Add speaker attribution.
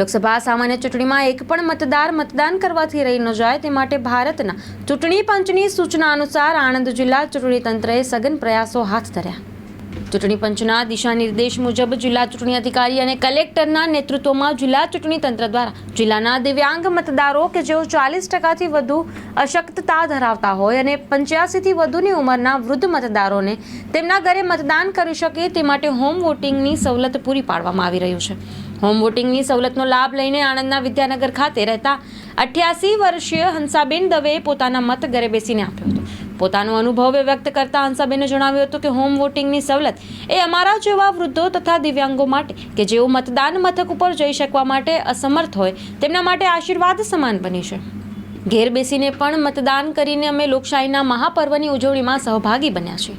Speaker 1: લોકસભા સામાન્ય ચૂંટણીમાં એક પણ મતદાર મતદાન કરવાથી રહી ન જાય તે માટે ભારતના ચૂંટણી પંચની સૂચના અનુસાર આણંદ જિલ્લા ચૂંટણી તંત્રએ સઘન પ્રયાસો હાથ ધર્યા. ચૂંટણી પંચના દિશા નિર્દેશ મુજબ જિલ્લા ચૂંટણી અધિકારી અને કલેક્ટરના નેતૃત્વમાં જિલ્લા ચૂંટણી તંત્ર દ્વારા જિલ્લાના દિવ્યાંગ મતદારો કે જેઓ ચાલીસ ટકાથી વધુ અશક્તતા ધરાવતા હોય અને પંચ્યાસીથી વધુની ઉંમરના વૃદ્ધ મતદારોને તેમના ઘરે મતદાન કરી શકે તે માટે હોમ વોટિંગની સવલત પૂરી પાડવામાં આવી રહ્યું છે. હોમ વોટિંગની સવલતનો લાભ લઈને આણંદના વિદ્યાનગર ખાતે રહેતા અઠ્યાસી વર્ષીય હંસાબેન દવેએ પોતાના મત ઘરે બેસીને આપ્યો હતો. પોતાનો અનુભવ વ્યક્ત કરતા હંસાબેને જણાવ્યું હતું કે હોમ વોટિંગની સવલત એ અમારા જેવા વૃદ્ધો તથા દિવ્યાંગો માટે કે જેઓ મતદાન મથક ઉપર જઈ શકવા માટે અસમર્થ હોય તેમના માટે આશીર્વાદ સમાન બની છે. ઘેર બેસીને પણ મતદાન કરીને અમે લોકશાહીના મહાપર્વની ઉજવણીમાં સહભાગી બન્યા છીએ.